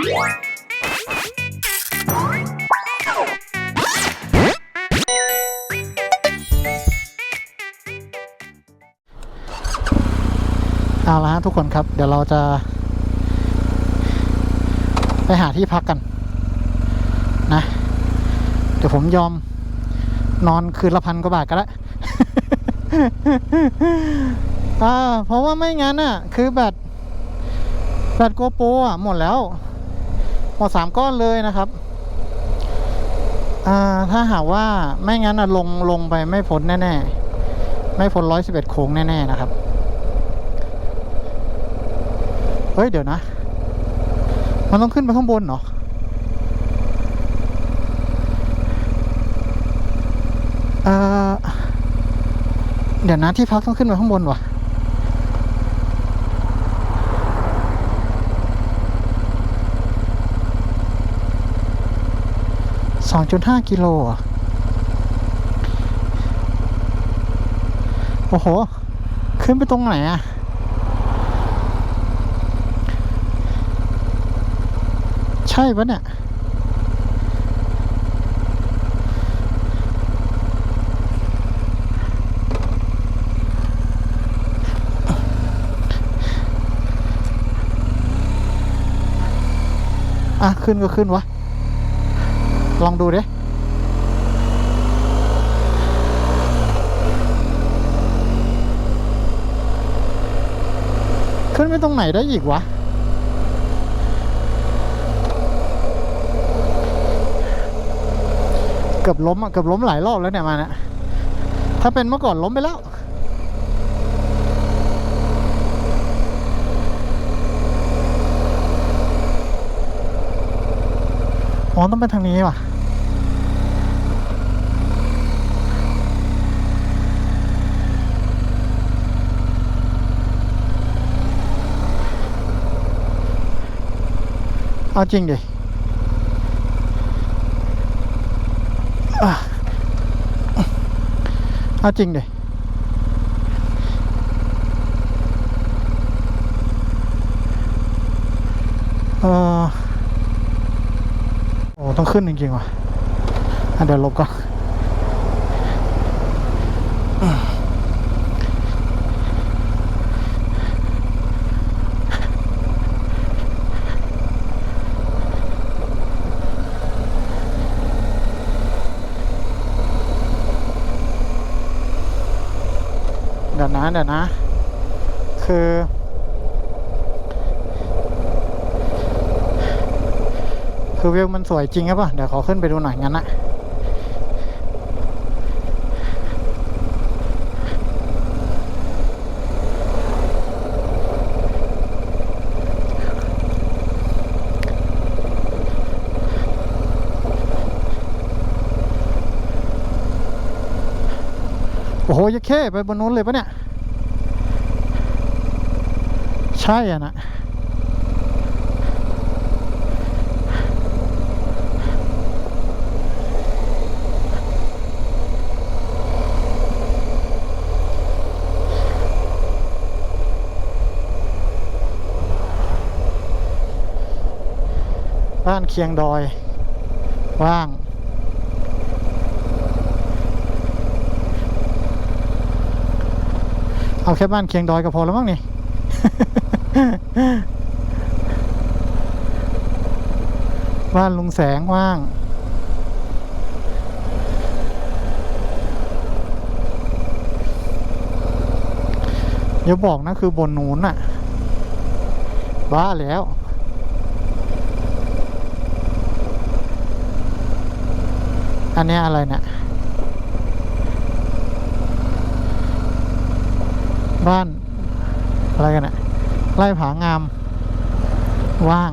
เอาละฮะทุกคนครับ เดี๋ยวเราจะ ไปหาที่พักกัน นะ เดี๋ยวผมยอมนอนคืนละพันกว่าบาทก็ได้อ่าเพราะว่าไม่งั้นอะ คือแบตแบตโกโปรอะ หมดแล้ว หมดสามก้อนเลยนะครับอ่าถ้าหากว่าไม่งั้นอะลงลงไปไม่พ้นแน่ๆ ไม่พ้นร้อยสิบเอ็ดโค้งแน่ๆนะครับ เฮ้ย เดี๋ยวนะ มันต้องขึ้นไปข้างบนเหรอเออเดี๋ยวนะที่พักต้องขึ้นไปข้างบนวะ สองจุดห้ากิโลอะโอ้โห ขึ้นไปตรงไหนอะใช่ปะเนี่ยอะ ขึ้นก็ขึ้นวะ ลองดูดิขึ้นไปตรงไหนได้อีกวะ เกือบล้มอะ เกือบล้มหลายรอบแล้วเนี่ยมาเนี่ยถ้าเป็นเมื่อก่อนล้มไปแล้วอ๋อต้องเป็นทางนี้ว่ะ เอาจริงดิเอาจริงดิเออโอ้ต้องขึ้นจริงๆว่ะอะเดี๋ยวลบก่อน เดี๋ยวนะนะ คือ คือวิวมันสวยจริงครับป่ะ เดี๋ยวขอขึ้นไปดูหน่อยงั้นนะโอ้โหยะเข้ไปบนนู้นเลยปะเนี่ย ใช่อะนะบ้านเคียงดอย ว่าง เอาแค่บ้านเคียงดอยก็พอแล้วมั้งนี่ บ้านลุงแสงว่างอย่าบอกนะคือบนนู้นน่ะ บ้าแล้วอันนี้อะไรเนี่ยบ้าน อะไรกันเนี่ย ไล่ผางาม ว่าง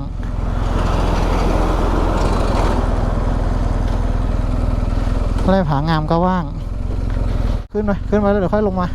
ไล่ผางามก็ว่าง ขึ้นไปขึ้นไปแล้วเดี๋ยวค่อยลงมา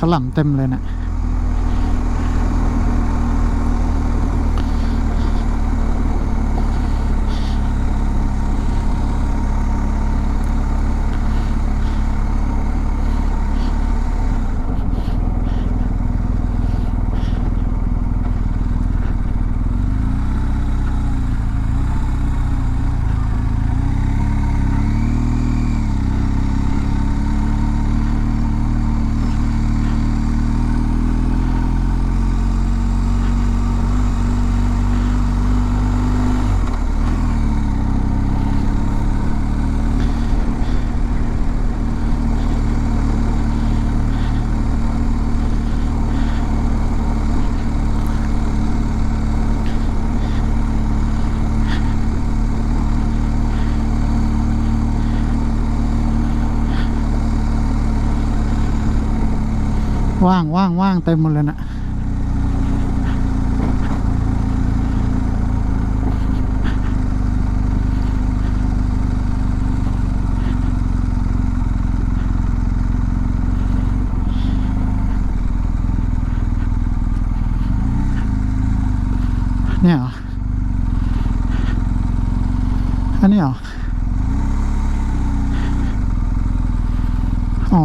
ขล่ำเต็มเลยนะ่ะ ว่างว่างว่างเต็มหมดเลยนะเนี่ยเหรอ อันนี้เหรอ อ๋อ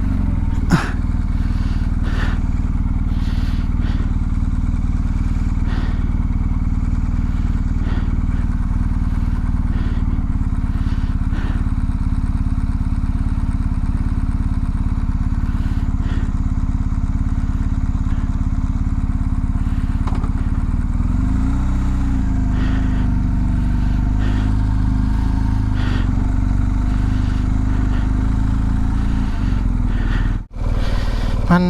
มัน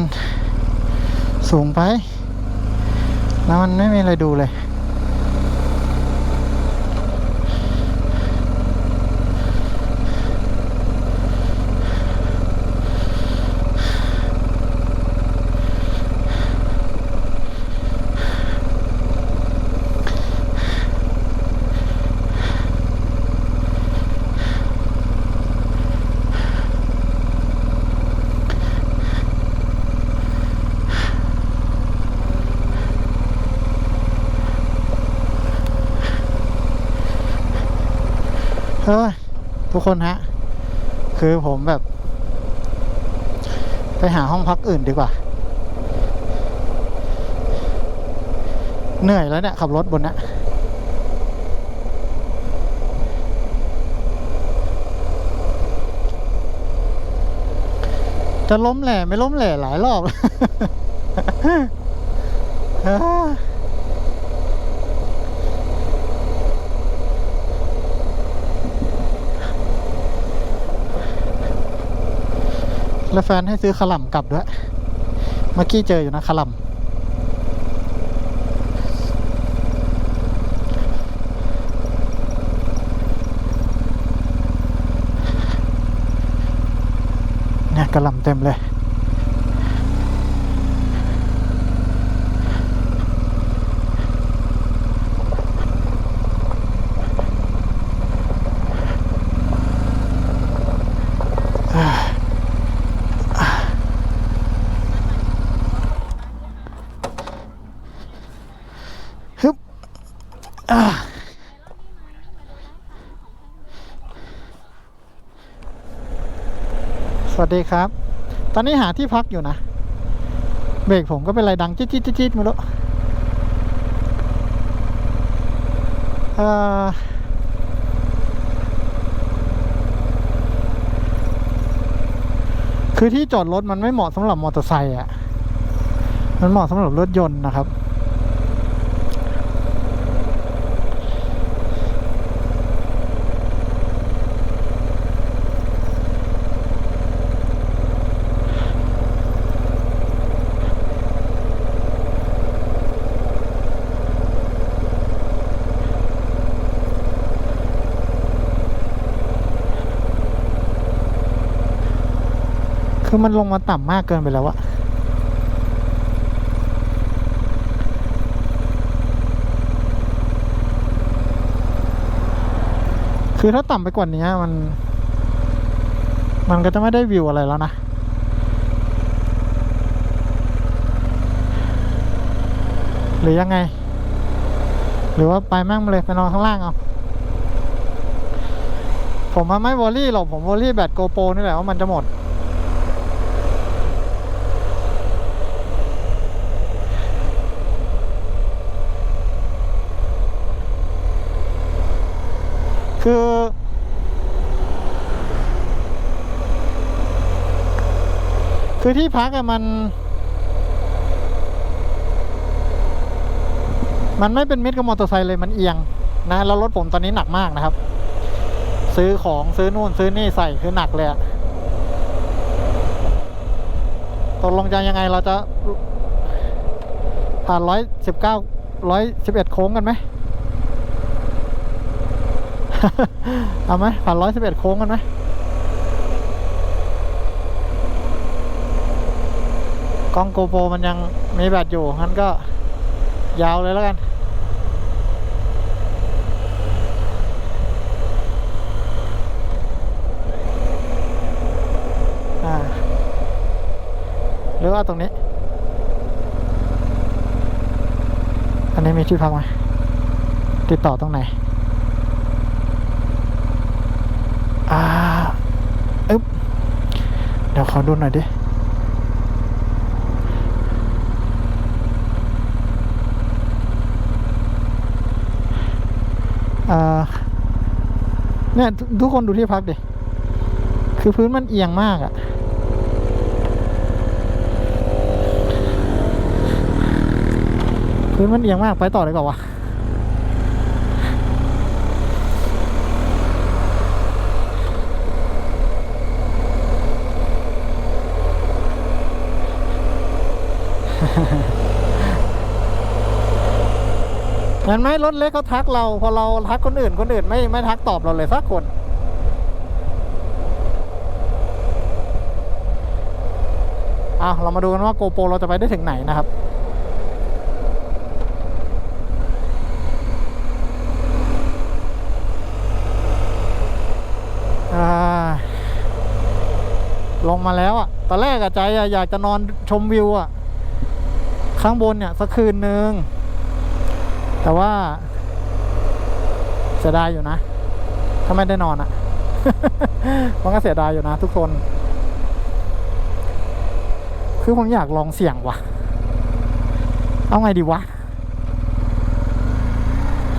สูง ไป แล้วมันไม่มีอะไรดูเลย เฮ้ย ทุ กคนฮะ คือผมแบบ ไปหาห้องพักอื่นดีกว่า เหนื่อยแล้วเนี่ย ขับรถบนเนี้ยจะล้มแหล่ไม่ล้มแหล่หลายรอบ เฮ้ย แล้วแฟนให้ซื้อขลัมกลับด้วย เมื่อกี้เจออยู่นะขลัมเนี่ยกระลำเต็มเลย สวัสดีครับ ตอนนี้หาที่พักอยู่นะ เบรกผมก็เป็นไรดัง จิ๊ดจิ๊ดจิ๊ดม่รู้เอ่อคือที่จอดรถมันไม่เหมาะสำหรับมอเตอร์ไซค์อะ มันเหมาะสำหรับรถยนต์นะครับ คือมันลงมาต่ำมากเกินไปแล้วอะคือถ้าต่ำไปกว่านี้มัน มันก็จะไม่ได้วิวอะไรแล้วนะ หรือยังไง หรือว่าไปแม่งมาเลยไปนอนข้างล่างเอา ผมมาไม่วอรี่หรอก ผมวอรี่แบตโกโปรนี่แหละว่ามันจะหมด คือ คือที่พักอะมัน มันไม่เป็นมิตรกับมอเตอร์ไซค์เลยมันเอียงนะแล้วรถผมตอนนี้หนักมากนะครับ ซื้อของซื้อนู่นซื้อนี่ใส่คือหนักเลยอะตกลงจะยังไงเราจะผ่านร้อยสิบเก้าร้อยสิบเอ็ดโค้งกันไหมเอาไหมผ่านร้อยสิบเอ็ดโค้งกันไหม กล้องโกโปรมันยังมีแบตอยู่งั้นก็ยาวเลยแล้วกัน อ่าหรือว่าตรงนี้ อันนี้มีที่พักไหมติดต่อตรงไหน อ่า อึ๊บ เดี๋ยวขอดูหน่อยดิ เนี่ยทุทุกคนดูที่พักดิ คือพื้นมันเอียงมากอะพื้นมันเอียงมากไปต่อเลยก่อนวะ เห็นไหมรถเล็กเขาทักเรา พอเราทักคนอื่นคนอื่นไม่ไม่ทักตอบเราเลยสักคนอะเรามาดูกันว่าโกโปรเราจะไปได้ถึงไหนนะครับลงมาแล้วอะตอนแรกอะใจอะอยากจะนอนชมวิวอะข้างบนเนี่ยสักคืนนึง แต่ว่าเสียดายอยู่นะ ถ้าไม่ได้นอนอะมันก็เสียดายอยู่นะทุกคน คือผมอยากลองเสี่ยงว่ะ เอาไงดีวะ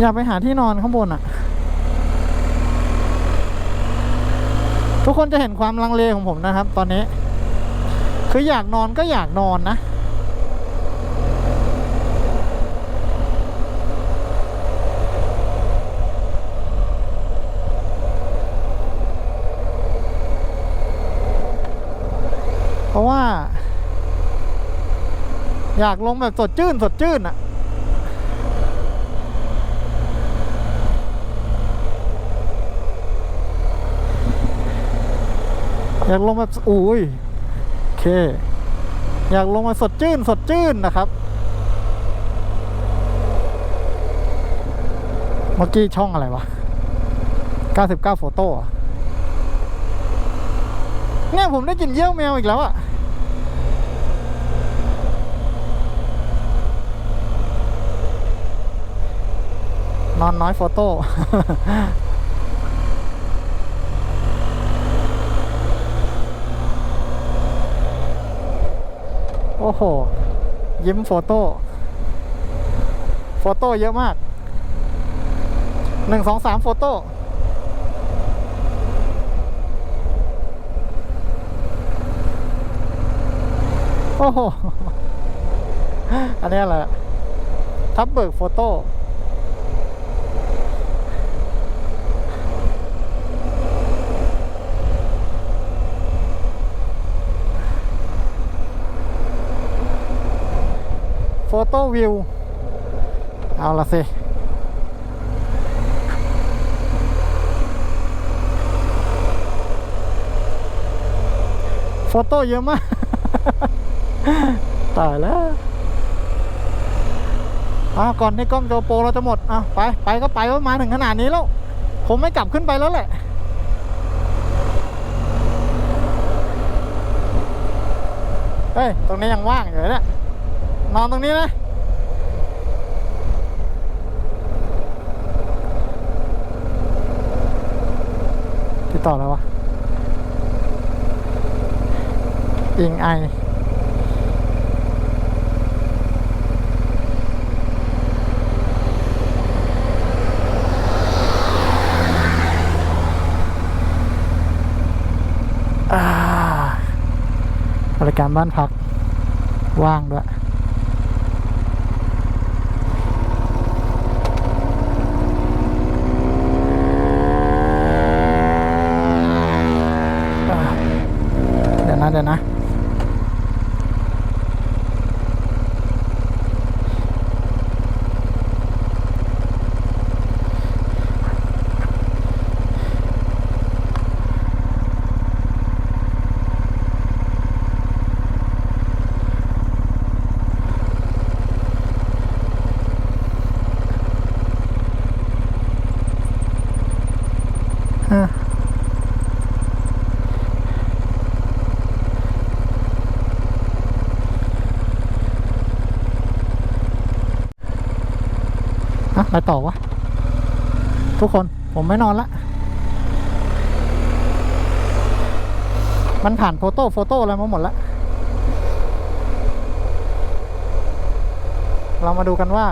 อยากไปหาที่นอนข้างบนอะ ทุกคนจะเห็นความลังเลของผมนะครับ ตอนนี้ คืออยากนอนก็อยากนอนนะ เพราะว่า อยากลงแบบสดชื่น สดชื่นอะอยากลงแบบอุ้ยโอเค อยากลงมาสดชื่น สดชื่นนะครับ เมื่อกี้ช่องอะไรวะ 99โฟโต้อะ เนี่ยผมได้กลินเยี่ยวแมวอีกแล้วอะนอนน้อยโฟโต้โอ้โห ยิ้มโฟโต้ โฟโต้เยอะมากหนึ่งสองสามโฟโต้ โอ้โห อันนี้อะไรอะทับเบิกโฟโต้โฟโต้วิว เอาละสิโฟโต้เยอะมาก ตายแล้วอ่าก่อนที่กล้องโจโปรเราจะหมดอะไป ไปก็ไปว่ามาถึงขนาดนี้แล้ว ผมไม่กลับขึ้นไปแล้วแหละ เฮ้ย ตรงนี้ยังว่างอยู่เลยเนี่ยนอนตรงนี้นะติดต่อแล้ววะอิงไอา บริการบ้านพักว่างด้วย อ่าเดี๋ยวนะเดี๋ยวนะ อะอะ ไปต่อวะ ทุกคนผมไม่นอนละ มันผ่านโฟโต้โฟโต้อะไรมาหมดแล้ว เรามาดูกันว่า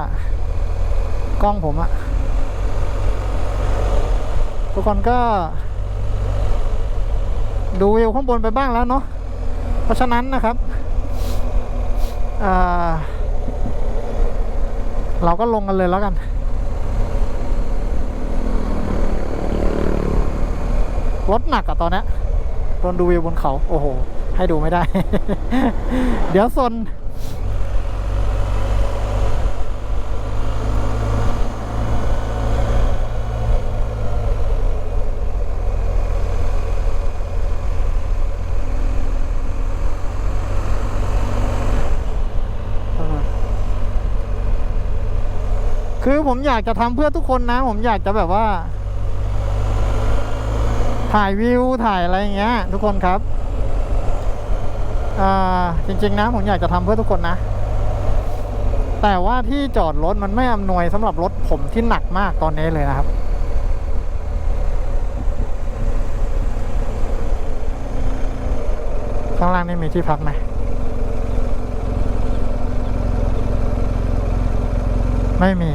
กล้องผมอะทุกคนก็ ดูวิวข้างบนไปบ้างแล้วเนาะเพราะฉะนั้นนะครับอ่าเราก็ลงกันเลยแล้วกัน รถหนักอะตอนนี้ตอนดูวิวบนเขา โอ้โห ให้ดูไม่ได้ เดี๋ยวซนคือผมอยากจะทำเพื่อทุกคนนะ ผมอยากจะแบบว่า ถ่ายวิวถ่ายอะไรอย่างเงี้ย ทุกคนครับอ่าจริง ๆ นะผมอยากจะทำเพื่อทุกคนนะ แต่ว่าที่จอดรถมันไม่อำนวยสำหรับรถผมที่หนักมากตอนนี้เลยนะครับข้างล่างนี่มีที่พักไหมไม่มี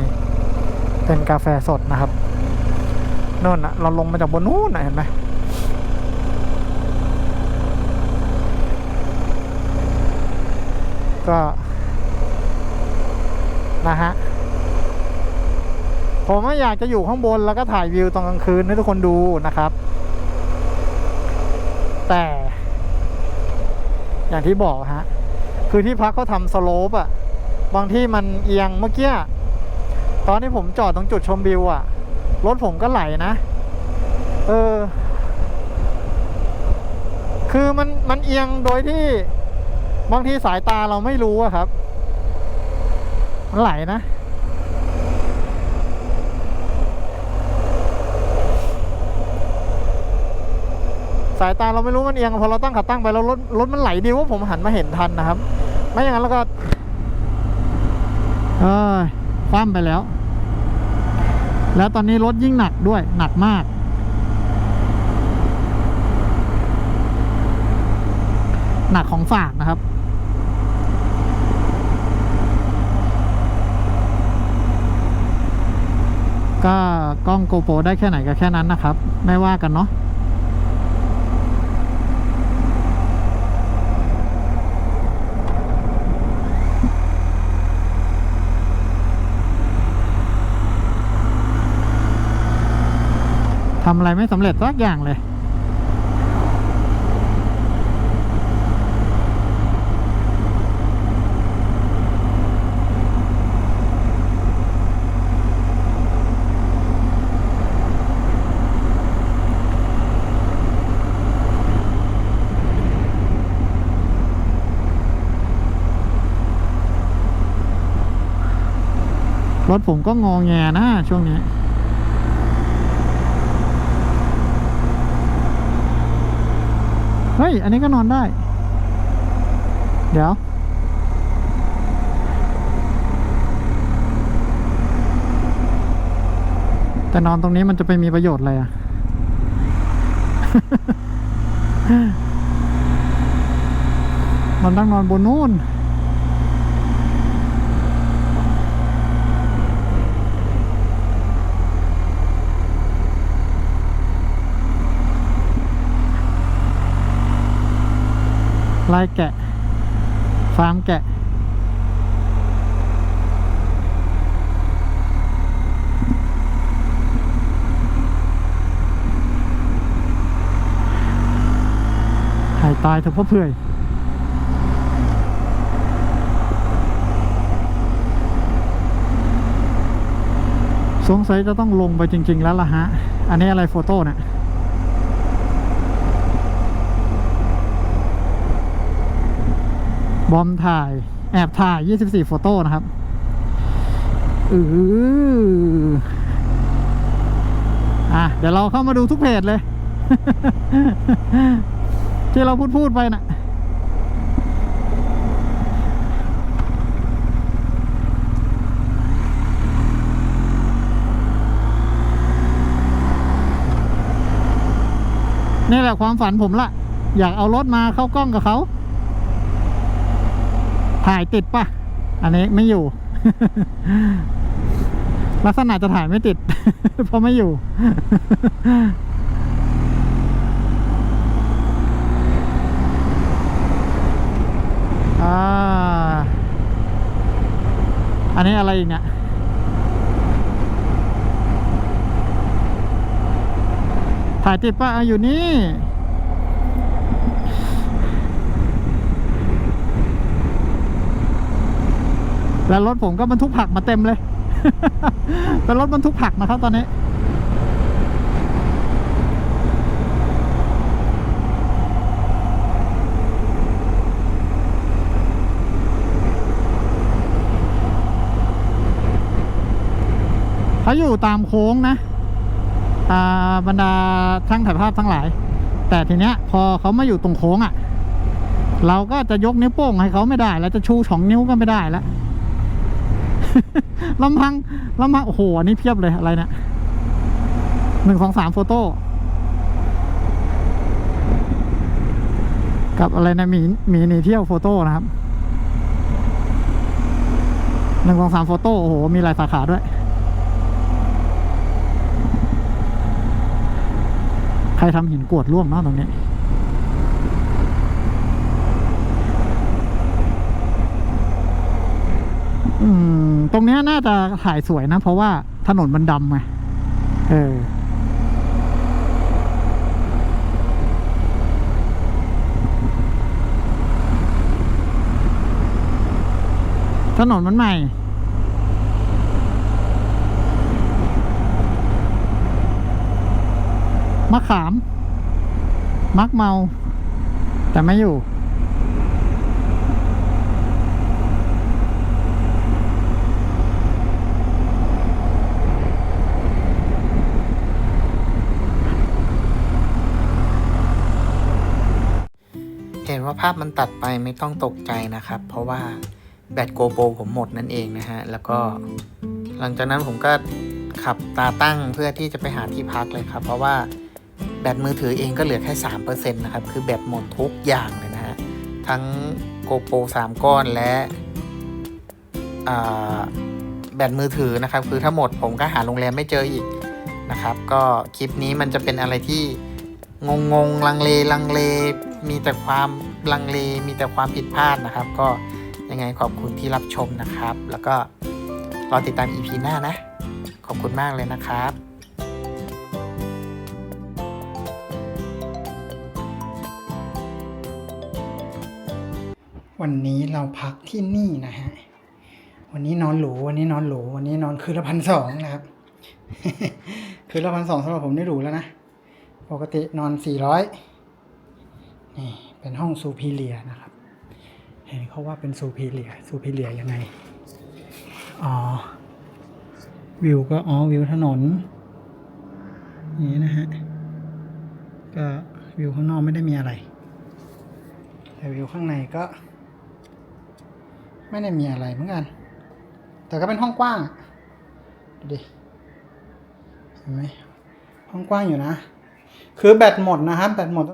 เป็นกาแฟสดนะครับนู่นนะเราลงมาจากบนนู้นนะเห็นไหม ก็นะฮะผมอยากจะอยู่ข้างบนแล้วก็ถ่ายวิวตอนกลางคืนให้ทุกคนดูนะครับ แต่อย่างที่บอกฮะ คือที่พักเขาทำสโลปอะบางที่มันเอียงเมื่อกี้ตอนที่ผมจอดตรงจุดชมวิวอะรถผมก็ไหลนะ เออ คือมันมันเอียงโดยที่ บางทีสายตาเราไม่รู้อะครับ มันไหลนะ สายตาเราไม่รู้มันเอียงพอเราตั้งขาตั้งไปแล้วรถรถมันไหลดีว่าผมหันมาเห็นทันนะครับ ไม่อย่างนั้นแล้วก็เออคว่ำไปแล้ว แล้วตอนนี้รถยิ่งหนักด้วยหนักมากหนักของฝากนะครับ ก็กล้องโกโปรได้แค่ไหนก็แค่นั้นนะครับ ไม่ว่ากันเนาะทำอะไรไม่สำเร็จสักอย่างเลย ถผมก็งอแงนะช่วงนี้เฮ้ย อันนี้ก็นอนได้ เดี๋ยว แต่นอนตรงนี้มันจะไปมีประโยชน์อะไรอะ มันต้องนอนบนนู้นายแกะ ฟาร์มแกะ หายตายเถอะพ่อเพื่อยสงสัยจะต้องลงไปจริง ๆ แล้วล่ะฮะ อันนี้อะไรโฟโต้เนี่ย บอมถ่าย แอบถ่าย 24 โฟโต้นะครับอืออะ เดี๋ยวเราเข้ามาดูทุกเพจเลย ที่เราพูดพูดๆไปนะ่ะนี่แหละความฝันผมละ อยากเอารถมาเข้ากล้องกับเขา ถ่ายติดปะอันนี้ไม่อยู่ ลักษณะจะถ่ายไม่ติด เพราะไม่อยู่อ่าอันนี้อะไรอีกเนี่ยถ่ายติดป่ะอะอยู่นี่ แล้วรถผมก็บรรทุกผักมาเต็มเลย เป็นรถบรรทุกผักนะครับตอนนี้เขาอยู่ตามโค้งนะบรรดาช่างถ่ายภาพทั้งหลาย แต่ทีเนี้ยพอเขามาอยู่ตรงโค้งอะ่ะ เราก็จะยกนิ้วโป้งให้เขาไม่ได้ แล้วจะชูสองนิ้วก็ไม่ได้แล้ว ลำพังลำพังโอ้โหอันนี้เพียบเลยอะไรเนี่ยหนึ่งสองสามโฟโต้กับอะไรนะหมีหมีหนีเที่ยวโฟโต้นะครับหนึ่งสองสามโฟโต้โอ้โห มีหลายสาขาด้วย ใครทำหินกวดร่วงเนาะตรงนี้ อืม ตรงเนี้ยน่าจะถ่ายสวยนะ เพราะว่าถนนมันดำไง เออ ถนนมันใหม่ มะขาม มักเมา แต่ไม่อยู่ ว่าภาพมันตัดไปไม่ต้องตกใจนะครับ เพราะว่าแบตโกโปรผมหมดนั่นเองนะฮะ แล้วก็หลังจากนั้นผมก็ขับตาตั้งเพื่อที่จะไปหาที่พักเลยครับ เพราะว่าแบตมือถือเองก็เหลือแค่ 3%นะครับ คือแบตหมดทุกอย่างเลยนะฮะ ทั้งโกโปร3ก้อนและแบตมือถือนะครับ คือถ้าหมดผมก็หาโรงแรมไม่เจออีกนะครับ ก็คลิปนี้มันจะเป็นอะไรที่งงงๆลังเลลังเล มีแต่ความลังเลมีแต่ความผิดพลาดนะครับ ก็ยังไงขอบคุณที่รับชมนะครับ แล้วก็รอติดตาม EP หน้านะ ขอบคุณมากเลยนะครับวันนี้เราพักที่นี่นะฮะ วันนี้นอนหรู วันนี้นอนหรู วันนี้นอนคืนละพันสองนะครับ คืนละพันสองสำหรับผมนี่หรูแล้วนะ ปกตินอนสี่ร้อย นี่เป็นห้องซูพีเลียนะครับ เห็นเขาว่าเป็นซูพีเลียซูพีเลียยังไง อ๋อ วิวก็อ๋อวิวถนน นี้นะฮะ ก็วิวข้างนอกไม่ได้มีอะไร แต่วิวข้างในก็ ไม่ได้มีอะไรเหมือนกัน แต่ก็เป็นห้องกว้าง ดูดิ เห็นไหมห้องกว้างอยู่นะ คือแบตหมดนะครับแบตหมด